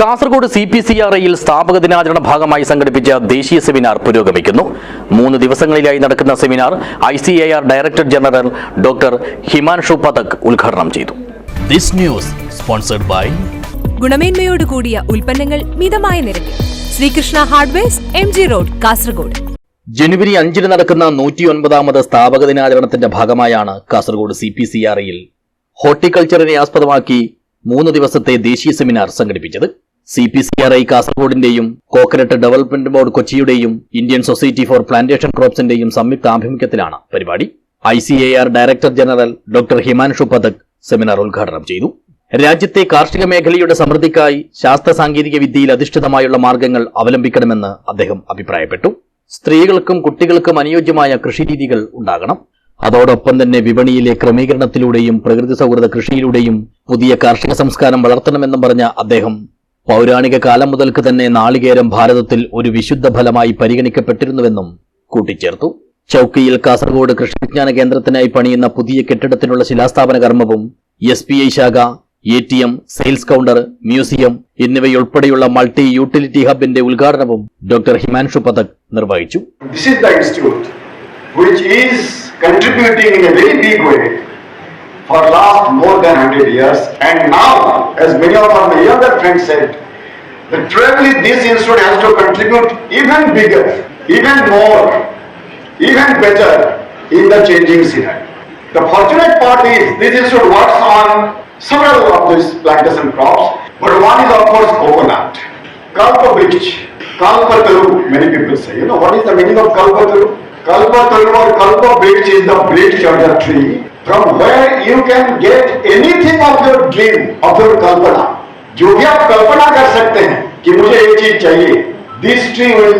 Kasaragod C P C R ഐയിൽ സ്ഥാപക ദിനാചരണ ഭാഗമായി സംഘടിപ്പിച്ച ദേശീയ സെമിനാർ പുരോഗമിക്കുന്നു. മൂന്ന് ദിവസങ്ങളിലായി നടക്കുന്ന seminar I C A R director general doctor Himanshu Pathak ഉദ്ഘാടനം ചെയ്തു. ദിസ് ന്യൂസ് സ്പോൺസർഡ് ബൈ ഗുണമേന്മയോട് കൂടിയ ഉൽപ്പന്നങ്ങൾ മിതമായ നിരക്കിൽ. Sreekrishna hardwares M G road Kasaragod. ജനുവരി അഞ്ചിന് നടക്കുന്ന നൂറ്റിയൊൻപതാമത് സ്ഥാപക ദിനാചരണത്തിന്റെ ഭാഗമായാണ് Kasaragod C P C R ഐയിൽ ഹോർട്ടിക്കൾച്ചറിനെ ആസ്പദമാക്കി മൂന്ന് ദിവസത്തെ ദേശീയ സെമിനാർ സംഘടിപ്പിച്ചത്. C P C R I കാസർഗോഡിന്റെയും coconut development board കൊച്ചിയുടെയും ഇന്ത്യൻ സൊസൈറ്റി ഫോർ പ്ലാന്റേഷൻ ക്രോപ്സിന്റെയും സംയുക്ത ആഭിമുഖ്യത്തിലാണ് പരിപാടി. I C A R director general doctor Himanshu Pathak seminar ഉദ്ഘാടനം ചെയ്തു. രാജ്യത്തെ കാർഷിക മേഖലയുടെ സമൃദ്ധിക്കായി ശാസ്ത്ര സാങ്കേതിക വിദ്യയിൽ അധിഷ്ഠിതമായുള്ള മാർഗങ്ങൾ അവലംബിക്കണമെന്ന് അദ്ദേഹം അഭിപ്രായപ്പെട്ടു. സ്ത്രീകൾക്കും കുട്ടികൾക്കും അനുയോജ്യമായ കൃഷിരീതികൾ ഉണ്ടാകണം. അതോടൊപ്പം തന്നെ വിപണിയിലെ ക്രമീകരണത്തിലൂടെയും പ്രകൃതി സൗഹൃദ കൃഷിയിലൂടെയും പുതിയ കാർഷിക സംസ്കാരം വളർത്തണമെന്നും പറഞ്ഞ അദ്ദേഹം പൗരാണിക കാലം മുതൽക്ക് തന്നെ നാളികേരം ഭാരതത്തിൽ ഒരു വിശുദ്ധ ഫലമായി പരിഗണിക്കപ്പെട്ടിരുന്നുവെന്നും കൂട്ടിച്ചേർത്തു. ചൌക്കിയിൽ കാസർഗോഡ് കൃഷി വിജ്ഞാന കേന്ദ്രത്തിനായി പണിയുന്ന പുതിയ കെട്ടിടത്തിനുള്ള ശിലാസ്ഥാപന കർമ്മവും എസ് പി ഐ ശാഖ A T M sales counter museum എന്നിവയുൾപ്പെടെയുള്ള മൾട്ടി യൂട്ടിലിറ്റി ഹബിന്റെ ഉദ്ഘാടനവും ഡോക്ടർ ഹിമാൻഷു പതക് നിർവഹിച്ചു. Which is contributing in a very big way for last more than 100 years and now as many of our younger friends said that probably this institute has to contribute even bigger even more even better in the changing scenario the fortunate part is this institute works on several of these plantation crops but one is of course coconut Kalpa Briksh, Kalpataru, many people say. You know what is the meaning of Kalpataru? Kalpa Talwar, Kalpa Bridge is the bridge charger tree. From where you can get anything of your dream, of your kalpana. जो भी आप कल्पना कर सकते हैं कि मुझे ये चीज़ चाहिए। This tree will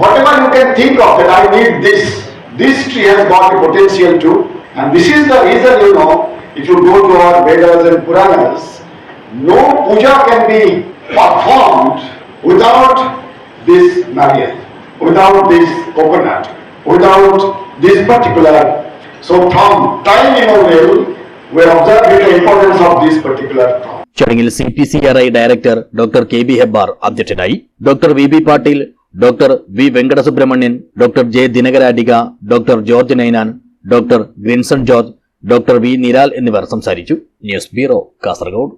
whatever you can think of that I need this this tree has got potential to and this is the reason you know if you go to our Vedas and Puranas no puja can be performed without this nariyal without this coconut without this particular. So from time immemorial, we observe the importance of this particular crop. ചടങ്ങിൽ C P C R I director doctor K B Hebbar അധ്യക്ഷനായി doctor V B Patil doctor V Venkatasubramanian doctor J Dinakaradiga doctor George Ninan doctor Grinson George doctor V Niral എന്നിവർ സംസാരിച്ചു news bureau Kasaragod